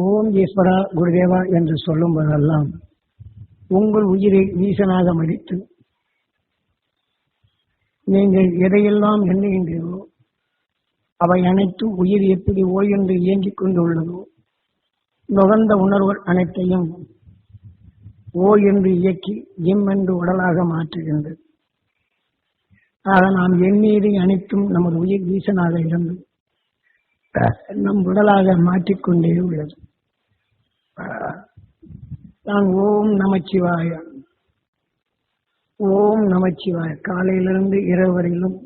ஓம் ஈஸ்வரா குருதேவா என்று சொல்லும் போதெல்லாம் உங்கள் உயிரை ஈசனாக மதித்து நீங்கள் எதையெல்லாம் எண்ணுகின்றீர்களோ அவை அனைத்தும் உயிர் எப்படி ஓய் என்று இயங்கிக் கொண்டுள்ளதோ நுகர்ந்த உணர்வுகள் அனைத்தையும் ஓ என்று இயக்கி எம் என்று உடலாக மாற்றுகின்றது. ஆக நாம் எண்ணீரை அனைத்தும் நமது உயிர் வீசனாக இருந்து நம் உடலாக மாற்றிக்கொண்டே உள்ளது. நான் ஓம் நமச்சிவாய. ஓம் நமச்சிவாய. காலையிலிருந்து இரவு வரையிலும்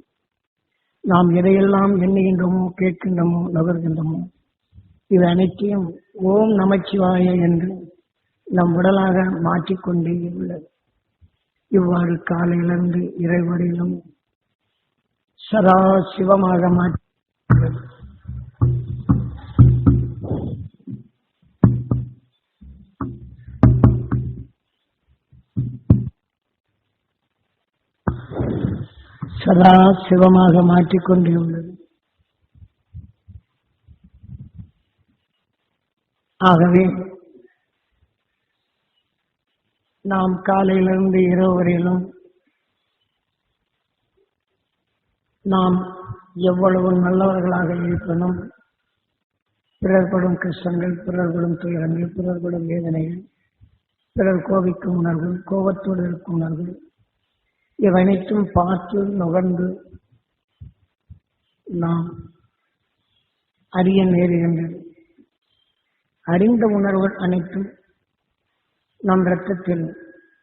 நாம் எதையெல்லாம் எண்ணுகின்றோமோ கேட்கின்றோமோ நகர்கின்றோமோ இவை அனைத்தையும் ஓம் நமச்சிவாய என்று நம் உடலாக மாற்றிக்கொண்டே உள்ளது. இவ்வாறு காலையிலிருந்து இரவு வரையிலும் சதா சிவமாக மாற்றி சதா சிவமாக மாற்றிக்கொண்டே உள்ளது ஆகவே நாம் காலையிலிருந்து இரவு வரையிலும் நாம் எவ்வளவு நல்லவர்களாக இருக்கணும். பிறர்படும் கஷ்டங்கள் பிறர்படும் துயரங்கள் பிறர்படும் வேதனைகள் பிறர் கோபிக்கும் உணர்வு கோபத்தோடு இருக்கும் உணர்வு இவனைத்தும் பார்த்து நுகர்ந்து நாம் அறிய நேருகின்றது அறிந்த உணர்வுகள் அனைத்தும் நம் இரத்தத்தில்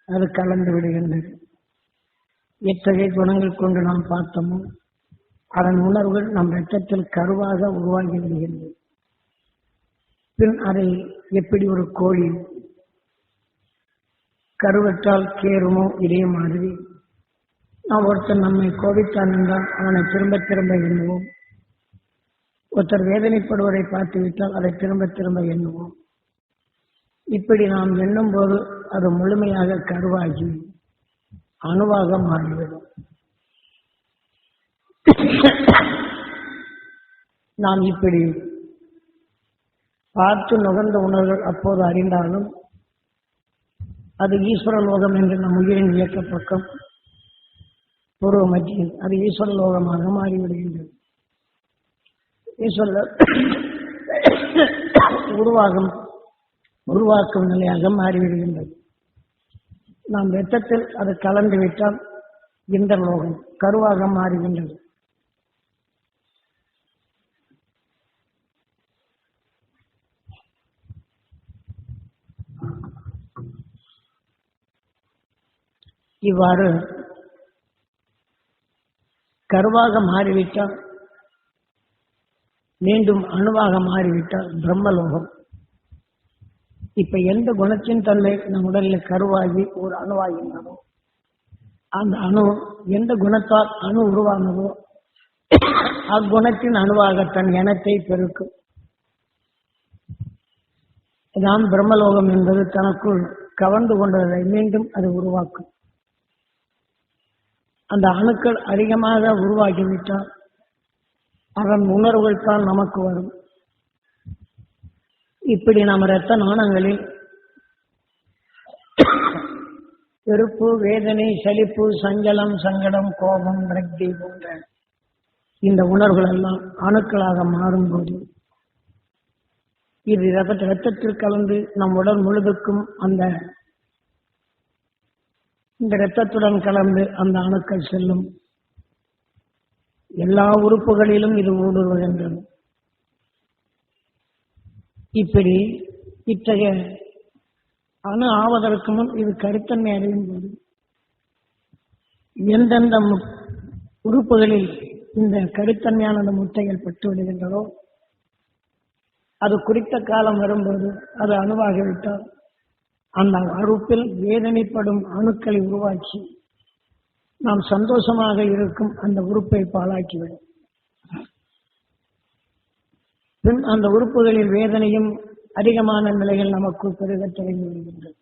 அது கலந்து விடுகின்றது எத்தகைய குணங்கள் கொண்டு நாம் பார்த்தோமோ அதன் உணர்வுகள் நம் இரத்தத்தில் கருவாக உருவாகி விடுகின்றது பின் அதை எப்படி ஒரு கோழி கருவற்றால் கேருமோ இதே மாதிரி நான் ஒருத்தர் நம்மை கோபித்தான் என்றால் அவனை திரும்ப திரும்ப எண்ணுவோம். ஒருத்தர் வேதனைப்படுவதை பார்த்து விட்டால் அதை திரும்ப திரும்ப எண்ணுவோம். இப்படி நாம் எண்ணும் போது அது முழுமையாக கருவாகி அணுவாக மாறிவிடும். நாம் இப்படி பார்த்து நுகர்ந்த உணர்வுகள் அப்போது அறிந்தாலும் அது ஈஸ்வர லோகம் என்று நம் உயிரின் இயக்க பக்கம் பூர்வ மத்தியில் அது ஈஸ்வர லோகமாக மாறிவிடுகின்றது. ஈஸ்வர உருவாகும் உருவாக்கும் நிலையாக மாறிவிடுகின்றது. நாம் ரத்தத்தில் அது கலந்து விட்டால் இந்த லோகம் கருவாக மாறுகின்றது. இவ்வாறு கருவாக மாறிவிட்டால் மீண்டும் அணுவாக மாறிவிட்டால் பிரம்மலோகம். இப்ப எந்த குணத்தின் தன்மை? நம் உடலில் கருவாகி ஒரு அணுவாகின்றதோ அந்த அணு எந்த குணத்தால் அணு உருவானதோ அக்குணத்தின் அணுவாக தன் இனத்தை பெருக்கும். தான் பிரம்மலோகம் என்பது தனக்குள் கவர்ந்து கொண்டதை மீண்டும் அது உருவாக்கும். அந்த அணுக்கள் அதிகமாக உருவாகிவிட்டால் அதன் உணர்வுகள் தான் நமக்கு வரும். இப்படி நம்ம இரத்த நாணங்களில் வெறுப்பு வேதனை சலிப்பு சஞ்சலம் சங்கடம் கோபம் விரக்தி போன்ற இந்த உணர்வுகள் எல்லாம் அணுக்களாக மாறும்போது இது ரத்த ரத்தத்தில் கலந்து நம் உடல் முழுதுக்கும் அந்த இந்த இரத்தத்துடன் கலந்து அந்த அணுக்கள் செல்லும். எல்லா உறுப்புகளிலும் இது ஊடுருவுகின்றது. இப்படி இத்தகைய அணு ஆவதற்கு முன் இது கருத்தன்மை அறியும் போது எந்தெந்த உறுப்புகளில் இந்த கருத்தன்மையான முட்டைகள் பட்டு விடுகின்றதோ அது குறித்த காலம் வரும்போது அது அணுவாகிவிட்டால் அந்த அறுப்பில் வேதனைப்படும் அணுக்களை உருவாக்கி நாம் சந்தோஷமாக இருக்கும் அந்த உறுப்பை பாழாக்கிவிடும். பின் அந்த உறுப்புகளில் வேதனையும் அதிகமான நிலைகள் நமக்கு பெருக தொடங்கி வருகின்றது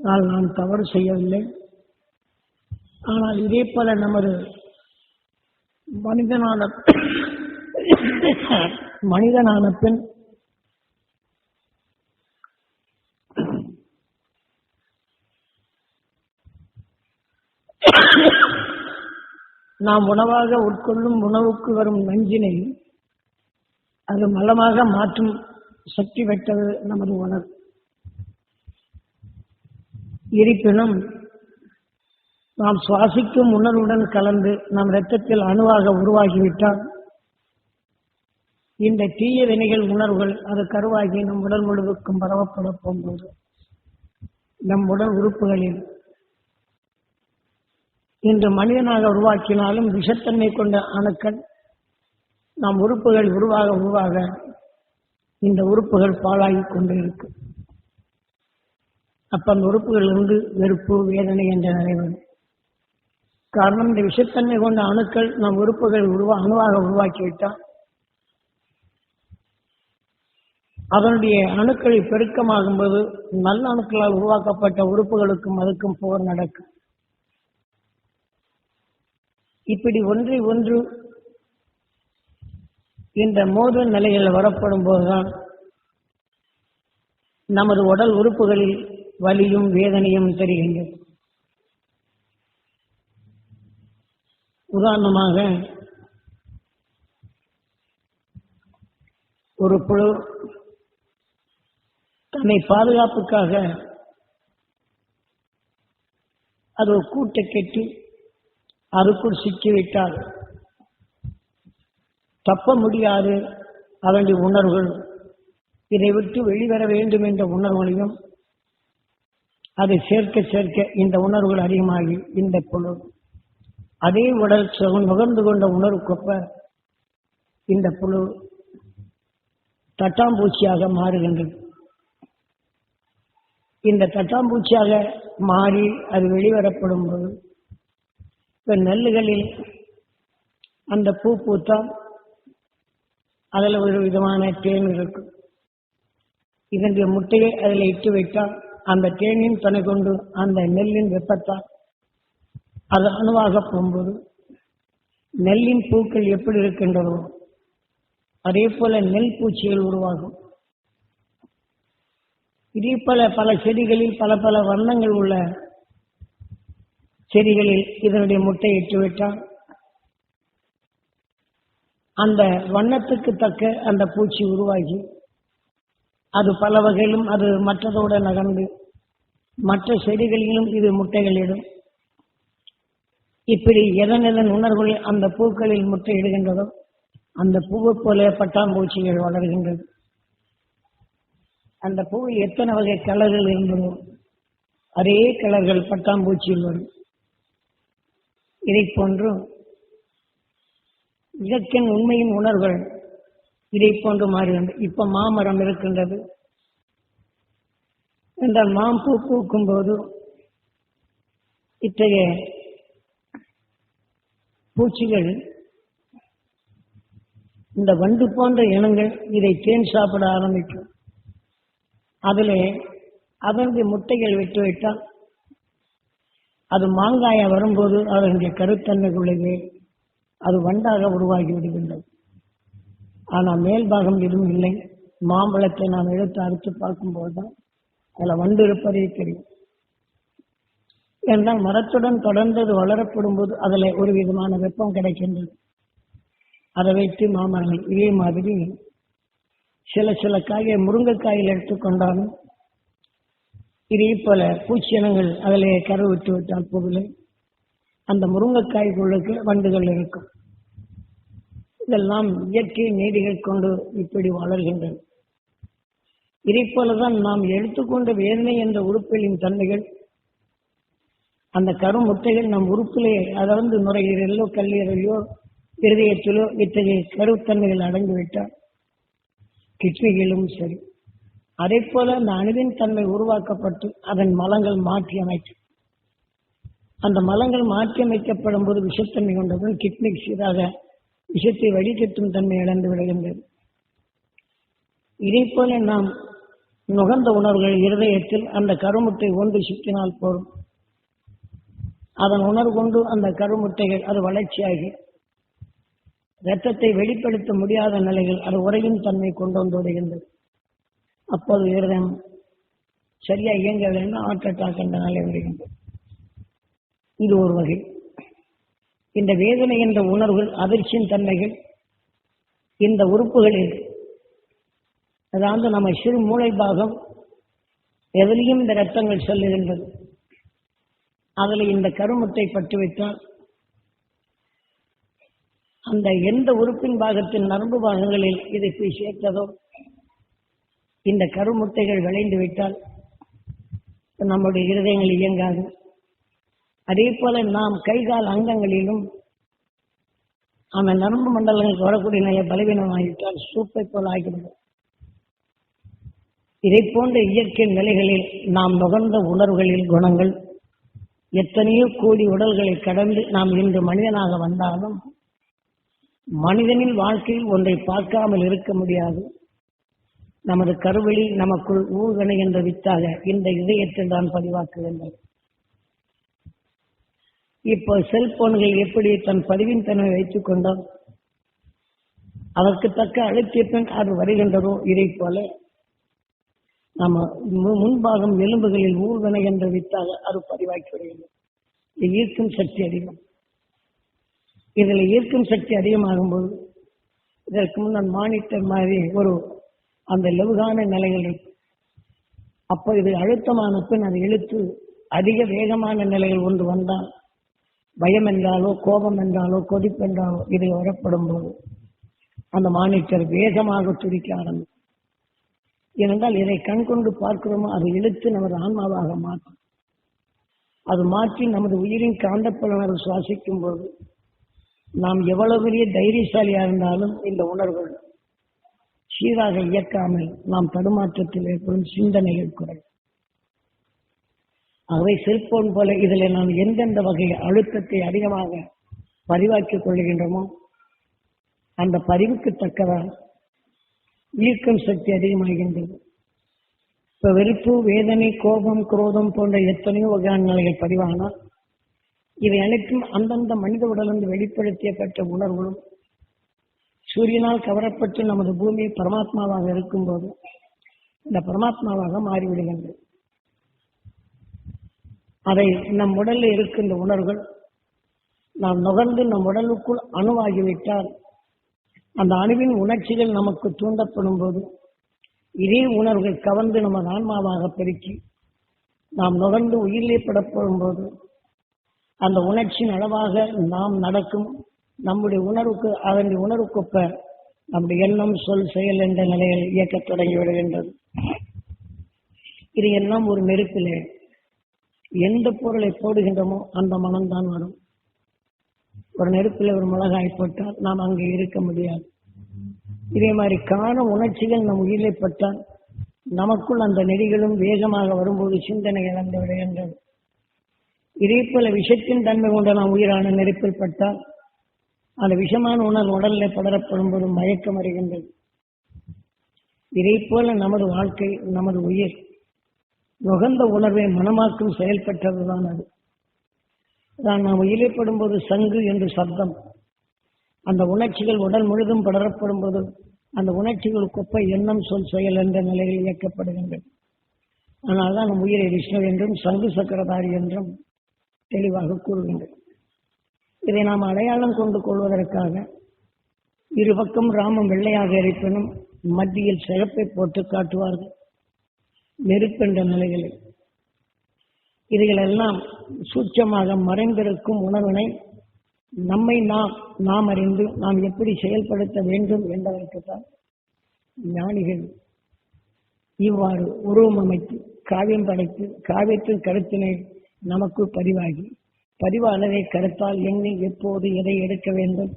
ஆனால் நாம் தவறு செய்யவில்லை. ஆனால் இதே போல நமது மனிதனான மனிதனான பின் நாம் உணவாக உட்கொள்ளும் உணவுக்கு வரும் நஞ்சினை அது மலமாக மாற்றும் சக்தி பெற்றது நமது உணவு. இருப்பினும் நாம் சுவாசிக்கும் உணர்வுடன் கலந்து நம் இரத்தத்தில் அணுவாக உருவாகிவிட்டால் இந்த தீய வினைகள் உணர்வுகள் அது கருவாகி நம் உடல் முழுவதுக்கும் பரவப்பட போகும்போது நம் உடல் உறுப்புகளில் இன்று மனிதனாக உருவாக்கினாலும் விஷத்தன்மை கொண்ட அணுக்கள் நம் உறுப்புகள் உருவாக உருவாக இந்த உறுப்புகள் பாழாகிக் கொண்டு இருக்கு அப்ப அந்த உறுப்புகள் இருந்து வெறுப்பு வேதனை என்ற நிலை வரும் காரணம் இந்த விஷத்தன்மை கொண்ட அணுக்கள் நம் உறுப்புகள் உருவா அணுவாக உருவாக்கிவிட்டால் அதனுடைய அணுக்கள் பெருக்கமாகும்போது நல்ல அணுக்களால் உருவாக்கப்பட்ட உறுப்புகளுக்கும் அதுக்கும் போர் நடக்கும். இப்படி ஒன்றை ஒன்று இந்த மோதல் நிலைகள் வரப்படும் போதுதான் நமது உடல் உறுப்புகளில் வலியும் வேதனையும் தெரிகின்றது. உதாரணமாக ஒரு புழு தன்னை பாதுகாப்புக்காக அது ஒரு கூட்டை கட்டி அதுக்குள் சிக்கிவிட்டால் தப்ப முடியாது அதனுடைய உணர்வுகள். இதை விட்டு வெளிவர வேண்டும் என்ற உணர்வுகளையும் அதை சேர்க்க சேர்க்க இந்த உணர்வுகள் அதிகமாகி இந்த புழு அதே உடல் சுகம் நுகர்ந்து கொண்ட உணர்வுக்கொப்ப இந்த புழு தட்டாம்பூச்சியாக மாறுகின்றது. இந்த தட்டாம்பூச்சியாக மாறி அது வெளிவரப்படும் போது இப்ப நெல்லுகளில் அந்த பூ பூத்தால் அதில் ஒரு விதமான தேன் இருக்கும். இதனுடைய முட்டையை அதில் இட்டு வைத்தால் அந்த தேனின் துணை கொண்டு அந்த நெல்லின் வெப்பத்தால் அது அணுவாக போகும்போது நெல்லின் பூக்கள் எப்படி இருக்கின்றதோ அதே போல நெல் பூச்சிகள் உருவாகும். இதே போல பல செடிகளில் பல பல வண்ணங்கள் உள்ள செடிகளில் இதனுடைய முட்டை இட்டுவிட்டால் அந்த வண்ணத்துக்கு தக்க அந்த பூச்சி உருவாகி அது பல வகையிலும் அது மற்றதோடு நகர்ந்து மற்ற செடிகளிலும் இது முட்டைகளிடும் இப்படி எதன் எதன் உணர்வுகள் அந்த பூக்களில் முட்டையிடுகின்றதோ அந்த பூவை போல பட்டாம்பூச்சிகள் வளர்கின்றது அந்த பூவில் எத்தனை வகை கலர்கள் இருந்ததோ அதே கலர்கள் பட்டாம்பூச்சியில் வரும். இதை போன்று இயற்கையின் உண்மையின் உணர்வுகள் இதை போன்று மாறுகின்ற இப்ப மாமரம் இருக்கின்றது. இந்த மாம்பூ பூக்கும் போது இத்தகைய பூச்சிகள் இந்த வண்டு போன்ற இனங்கள் இதை தேன் சாப்பிட ஆரம்பிக்கும். அதிலே அதனுடைய முட்டைகள் விட்டுவிட்டால் அது மாங்காயா வரும்போது அதனுடைய கருத்தன்மைக்குள்ளேயே அது வண்டாக உருவாகி விடுகின்றது. ஆனால் மேல் பாகம் எதுவும் இல்லை. மாம்பழத்தை நாம் எடுத்து அறுத்து பார்க்கும்போது தான் அதில் வண்டு இருப்பதே தெரியும். என்றால் மரத்துடன் தொடர்ந்து அது வளரப்படும் போது அதில் ஒரு விதமான வெப்பம் கிடைக்கின்றது. அதை வைத்து மாமரங்கள் இதே மாதிரி சில சில காயை முருங்கைக்காயில் எடுத்துக்கொண்டாலும் இதே போல பூச்சியினங்கள் அதிலே கரு விட்டு விட்டால் பொருளை அந்த முருங்கைக்காய்களுக்கு வண்டுகள் இருக்கும். இதெல்லாம் இயற்கை நீதிகள் கொண்டு இப்படி வளர்கின்றன. இதை போலதான் நாம் எடுத்துக்கொண்ட வேதனை என்ற உறுப்புகளின் தன்மைகள் அந்த கருமுட்டைகள் நம் உறுப்பிலே அதாவது நுரையீரலோ கல்லீரலையோ இருதயத்திலோ இத்தகைய கருத்தன்மைகள் அடங்கிவிட்டால் கிட்னிகளும் சரி அதே போல அந்த அணுவின் தன்மை உருவாக்கப்பட்டு அதன் மலங்கள் மாற்றி அமைக்கும். அந்த மலங்கள் மாற்றி அமைக்கப்படும் போது விஷத்தன்மை கொண்டவுடன் கிட்னி சீராக விஷத்தை வடிகட்டும் தன்மை இழந்து விடுகின்றது. இதே போல நாம் நுகர்ந்த உணர்வுகள் இருதயத்தில் அந்த கருமுட்டை ஒன்று சுற்றினால் போரும். அதன் உணர்வு கொண்டு அந்த கருமுட்டைகள் அது வளர்ச்சியாகி இரத்தத்தை வெளிப்படுத்த முடியாத நிலையில் அது உறையும் தன்மை கொண்டு வந்து விடுகின்றது. அப்போது இருதம் சரியா இயங்கவில்லைன்னா ஹார்ட் அட்டாக் என்ற நிலை வருகின்றது இது ஒரு வகை. இந்த வேதனை என்ற உணர்வுகள் அதிர்ச்சியின் தன்மைகள் இந்த உறுப்புகளில் அதாவது நம்ம சிறு மூளை பாகம் எதிலையும் இந்த ரத்தங்கள் செல்லுகின்றது. அதில் இந்த கருமத்தை பற்றி வைத்தால் அந்த எந்த உறுப்பின் பாகத்தின் நரம்பு பாகங்களில் இதை போய் சேர்த்ததோ இந்த கருமுட்டைகள் விளைந்து விட்டால் நம்முடைய இருதயங்கள் இயங்காது. அதே போல நாம் கைகால் அங்கங்களிலும் அந்த நரம்பு மண்டலங்களுக்கு வரக்கூடிய நிலைய பலவீனமாகிவிட்டால் சூப்பை போல் ஆகிவிடும். இதை போன்ற இயற்கை நிலைகளில் நாம் நுகர்ந்த உணர்வுகளில் குணங்கள் எத்தனையோ கோடி உடல்களை கடந்து நாம் இன்று மனிதனாக வந்தாலும் மனிதனின் வாழ்க்கையில் ஒன்றை பார்க்காமல் இருக்க முடியாது. நமது கருவெளி நமக்குள் ஊழ்கணை என்ற வித்தாக இந்த இதயத்தில் தான் பதிவாக்குகின்றன. இப்போ செல்போன்கள் எப்படி தன் பதிவின் தன்மை வைத்துக் கொண்டோம் அதற்கு தக்க அழுத்திய பின் அது வருகின்றதோ இதை போல நம்ம முன்பாகம் எலும்புகளில் ஊர்வனை என்ற வித்தாக அது பதிவாக்கி வருகிறது. ஈர்க்கும் சக்தி அதிகம். இதில் ஈர்க்கும் சக்தி அதிகமாகும் போது இதற்கு முன்னால் மானிட்டர் மாதிரி ஒரு அந்த லெவுகான நிலைகள் இருக்கு. அப்போ இது அழுத்தமான பின் அது இழுத்து அதிக வேகமான நிலைகள் ஒன்று வந்தால் பயம் என்றாலோ கோபம் என்றாலோ கொதிப்பு என்றாலோ இது வரப்படும் போது அந்த மானிட்டர் வேகமாக துடிக்க ஆரம்பிக்கும் ஏனென்றால் இதை கண் கொண்டு பார்க்கிறோமோ அது இழுத்து நமது ஆன்மாவாக மாற்றும் அது மாற்றி நமது உயிரின் காந்தப்புலனர் சுவாசிக்கும் போது நாம் எவ்வளவு பெரிய தைரியசாலியாக இருந்தாலும் இந்த உணர்வுகள் சீராக இயக்காமல் நாம் தடுமாற்றத்தில் ஏற்படும் சிந்தனைகள் குறையும் ஆகவே செல்போன் போல இதில் நாம் எந்தெந்த வகை அழுத்தத்தை அதிகமாக பதிவாக்கிக் கொள்கின்றோமோ அந்த பதிவுக்கு தக்கதாக ஈர்க்கும் சக்தி அதிகமாகின்றது. இப்ப வெறுப்பு வேதனை கோபம் குரோதம் போன்ற எத்தனையோ வகையான நிலைகள் பதிவானால் இவை அனைத்தும் அந்தந்த மனித உடலிருந்து வெளிப்படுத்தப்பட்ட உணர்வுகளும் சூரியனால் கவரப்பட்டு நமது பூமி பரமாத்மாவாக இருக்கும்போது இந்த பரமாத்மாவாக மாறிவிடுகின்றது அதை நம் உடலில் இருக்கின்ற உணர்வுகள் நாம் நுகர்ந்து நம் உடலுக்குள் அணுவாகிவிட்டால் அந்த அணுவின் உணர்ச்சிகள் நமக்கு தூண்டப்படும் போது இதே உணர்வுகள் கவர்ந்து நமது ஆன்மாவாக பெருக்கி நாம் நுகர்ந்து உயிரிலே படப்படும் போது அந்த உணர்ச்சியின் அளவாக நாம் நடக்கும் நம்முடைய உணர்வுக்கு அதனுடைய உணர்வுக்கொப்ப நம்முடைய எண்ணம் சொல் செயல் என்ற நிலையில் இயக்கத் தொடங்கி விடுகின்றது. இது எல்லாம் ஒரு நெருப்பிலே எந்த பொருளை போடுகின்றோமோ அந்த மனம்தான் வரும். ஒரு நெருப்பில் ஒரு மிளகாய் போட்டால் நாம் அங்கே இருக்க முடியாது. இதே மாதிரி காண உணர்ச்சிகள் நம் உயிரிலே பட்டால் நமக்குள் அந்த நெறிகளும் வேகமாக வரும்போது சிந்தனை இழந்து விடுகின்றது. இதே போல விஷத்தின் தன்மை கொண்ட நாம் உயிரான நெருப்பில் பட்டால் அந்த விஷமான உணர்வு உடலில் படரப்படும் போது மயக்கம் அறிகின்றது இதே போல நமது வாழ்க்கை நமது உயிர் நுகர்ந்த உணர்வை மனமாக்கும் செயல்பட்டதுதான் அது. தான் நாம் உயிரைப்படும் போது சங்கு என்று சப்தம். அந்த உணர்ச்சிகள் உடல் முழுதும் படரப்படும் போது அந்த உணர்ச்சிகள் குப்பை எண்ணம் சொல் செயல் என்ற நிலையில் இயக்கப்படுகின்றது. ஆனால் தான் நம் உயிரை விஷ்ணு என்றும் சங்கு சக்கரதாரி என்றும் தெளிவாக கூறுகின்றது. இதை நாம் அடையாளம் கொண்டு கொள்வதற்காக இருபக்கம் ராமம் வெள்ளையாக இருப்பினும் மத்தியில் சிகப்பை போட்டு காட்டுவார்கள். நெருப்பென்ற நிலைகளில் இதுகளெல்லாம் சூட்சமாக மறைந்திருக்கும் உணர்வினை நம்மை நாம் நாம் அறிந்து நாம் எப்படி செயல்படுத்த வேண்டும் என்பதற்குத்தான் ஞானிகள் இவ்வாறு உருவம் அமைத்து காவியம் படைத்து காவியத்தின் கருத்தினை நமக்கு பதிவாகி பதிவானதை கருத்தால் எண்ணி எப்போது எதை எடுக்க வேண்டும்?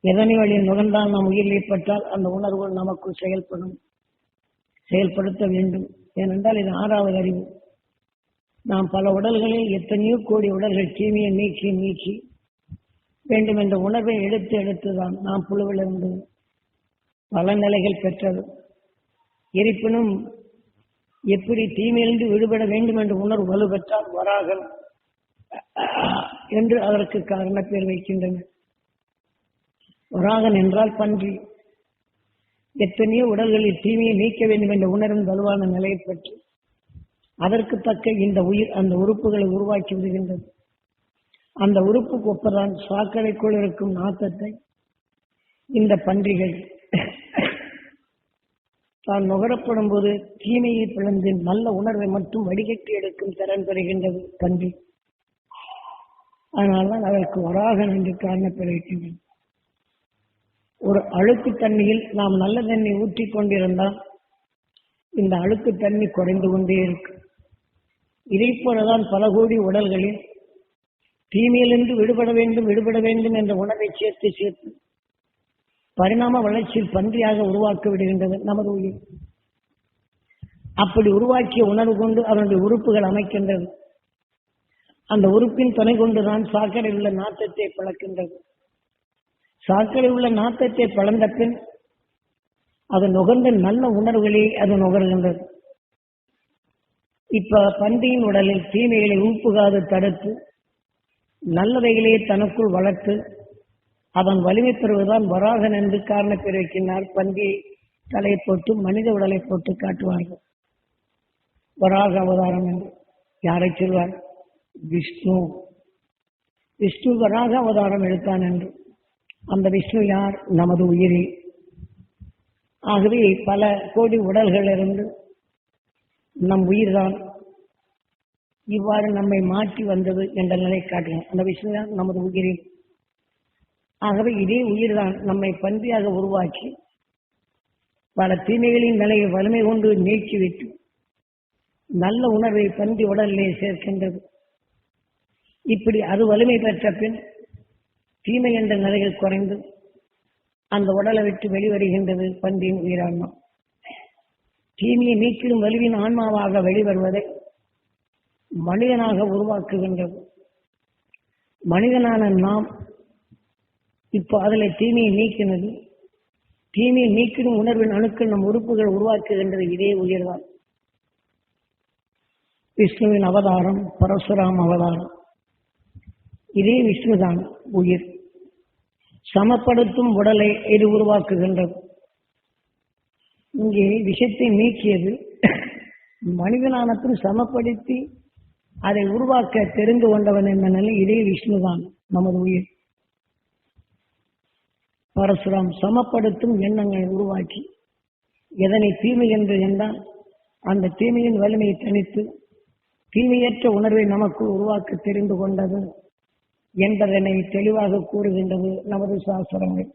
எதனை வழியில் நுகர்ந்தால் நாம் உயிர் ஏற்பட்டால் அந்த உணர்வு நமக்குள் செயல்படும் செயல்படுத்த வேண்டும். ஏனென்றால் இது ஆறாவது அறிவு. நாம் பல உடல்களில் எத்தனையோ கோடி உடல்கள் தீமையை நீக்கி நீக்கி வேண்டும் என்ற உணர்வை எடுத்து எடுத்துதான் நாம் புழுவிலிருந்து பல நிலைகள் பெற்றது. இருப்பினும் எப்படி தீமையிலிருந்து விடுபட வேண்டும் என்ற உணர்வு வலுப்பெற்றால் வராகல் என்று அதற்கு காரண பேர் வைக்கின்றனர். வராகன் என்றால் பன்றி. எத்தனையோ உடல்களில் தீமையை நீக்க வேண்டும் என்ற உணர்வின் வலுவான நிலையை பெற்று. அதற்கு தக்க இந்த உயிர் அந்த உறுப்புகளை உருவாக்கி விடுகின்றது. அந்த உறுப்புக்கு ஒப்பதான் சாக்கடைக்குள் இருக்கும் நாத்தத்தை இந்த பன்றிகள். தான் நுகரப்படும் போது தீமையை பிளந்து நல்ல உணர்வை மட்டும் வடிகட்டி எடுக்கும் திறன் பெறுகின்றது பன்றி. அதனால்தான் அதற்கு வராகன் என்று காரணப்படுகின்றன ஒரு அழுக்கு தண்ணியில் நாம் நல்ல தண்ணி ஊற்றி கொண்டிருந்தால் இந்த அழுக்கு தண்ணி குறைந்து கொண்டே இருக்கும். இதை போலதான் பல கோடி உடல்களில் தீமையிலிருந்து விடுபட வேண்டும் விடுபட வேண்டும் என்ற உணவை சேர்த்து சேர்த்து பரிணாம வளர்ச்சியில் பன்றியாக உருவாக்க விடுகின்றது நமது உயிர். அப்படி உருவாக்கிய உணர்வு கொண்டு அவனுடைய உறுப்புகள் அமைக்கின்றது. அந்த உறுப்பின் துணை கொண்டுதான் சாக்கடை உள்ள நாட்டத்தை பழக்கின்றது சாக்கடை உள்ள நாட்டத்தை பழந்த பின் அது நுகர்ந்த நல்ல உணர்வுகளே அது நுகர்கின்றது. இப்ப பன்றியின் உடலில் தீமைகளை உப்புகாது தடுத்து நல்லவைகளே தனக்குள் வளர்த்து அதன் வலிமை பெறுவதுதான் வராகன் என்று காரண பிறக்கினார் பன்றியை தலை போட்டு மனித உடலை போட்டு காட்டுவார்கள். வராக அவதாரம் என்று யாரை சொல்வார்? விஷ்ணு. விஷ்ணு வராக அவதாரம் எடுத்தான் என்று. அந்த விஷ்ணு யார்? நமது உயிரி. ஆகவே பல கோடி உடல்கள் இருந்து நம் உயிர்தான். இவ்வாறு நம்மை மாற்றி வந்தது என்ற நிலை காட்டுகிறோம் அந்த விஷ்ணு தான் நமது உயிரி. ஆகவே இதே உயிர்தான் நம்மை பன்றியாக உருவாக்கி பல தீமைகளின் நிலையை வலிமை கொண்டு நீக்கிவிட்டு நல்ல உணர்வை பன்றி உடலிலே சேர்க்கின்றது. இப்படி அது வலிமை பெற்ற பின் தீமை என்ற நிலைகள் குறைந்து அந்த உடலை விட்டு வெளிவருகின்றது பன்றியின் உயிரான்மா. தீமையை நீக்கிடும் வலுவின் ஆன்மாவாக வெளிவருவதை மனிதனாக உருவாக்குகின்றது. மனிதனான நாம் இப்போ அதில் தீமையை நீக்கினது தீமையை நீக்கிடும் உணர்வின் அணுக்கள் நம் உறுப்புகள் உருவாக்குகின்றது இதே உயிர்தான். விஷ்ணுவின் அவதாரம் பரசுராம் அவதாரம். இதே விஷ்ணுதான் உயிர். சமப்படுத்தும் உடலை இது உருவாக்குகின்றது. இங்கே விஷத்தை நீக்கியது மனிதனானத்தும் சமப்படுத்தி அதை உருவாக்க தெரிந்து கொண்டவன் என்ற நிலை இதே விஷ்ணுதான் நமது உயிர். பரசுராம் சமப்படுத்தும் எண்ணங்களை உருவாக்கி எதனை தீமை என்று என்றால் அந்த தீமையின் வலிமையை தனித்து தீமையற்ற உணர்வை நமக்கு உருவாக்க தெரிந்து கொண்டது. என்பதனை தெளிவாக கூறுகின்றது நமது சாஸ்திரங்கள்.